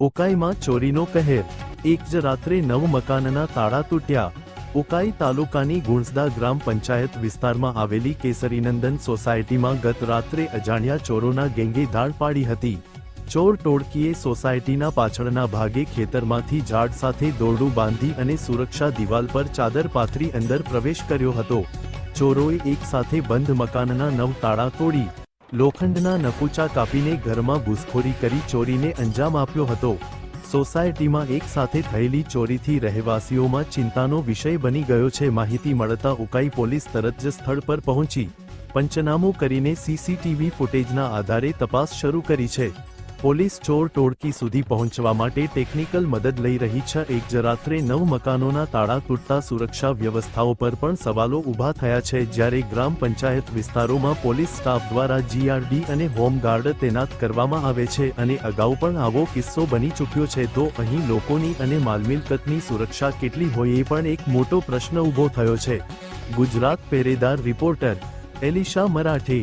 ઉકાઈમાં ચોરીનો કહેર. એક જ રાત્રે નવ મકાનના તાળા તૂટ્યા. ઉકાઈ તાલુકાની ગુણસદા ગ્રામ પંચાયત વિસ્તારમાં આવેલી કેસરીનંદન સોસાયટીમાં ગત રાત્રે અજાણ્યા ચોરોના ગેંગે ધાડ પાડી હતી. ચોર ટોળકીએ સોસાયટીના પાછળના ભાગે ખેતરમાંથી ઝાડ સાથે દોરડું બાંધી અને સુરક્ષા દિવાલ પર ચાદર પાથરી અંદર પ્રવેશ કર્યો હતો. ચોરોએ એક સાથે બંધ મકાનના નવ તાળા તોડી. લોખંડના નકુચા કાપીને ઘરમાં ઘૂસખોરી કરી ચોરીને અંજામ આપ્યો હતો. સોસાયટીમાં એક સાથે થયેલી ચોરીથી રહેવાસીઓમાં ચિંતાનો વિષય બની ગયો છે. માહિતી મળતા ઉકાઈ પોલીસ તરત જ સ્થળ પર પહોંચી. પંચનામું કરીને સીસીટીવી ફૂટેજના આધારે તપાસ શરૂ કરી છે. પોલીસ ચોર ટોળકી સુધી પહોંચવા માટે ટેકનિકલ મદદ લઈ રહી છે. એક જ રાત્રે નવ મકાનોના તાળા તૂટતા સુરક્ષા વ્યવસ્થાઓ પર પણ સવાલો ઊભા થયા છે. જ્યારે ગ્રામ પંચાયત વિસ્તારોમાં પોલીસ સ્ટાફ દ્વારા જીઆરડી અને હોમગાર્ડ તૈનાત કરવામાં આવે છે અને અગાઉ પણ આવો કિસ્સો બની ચૂક્યો છે. તો અહીં લોકોની અને માલમિલકતની સુરક્ષા કેટલી હોય એ પણ એક મોટો પ્રશ્ન ઊભો થયો છે. ગુજરાત પેરેદાર રિપોર્ટર એલિશા મરાઠે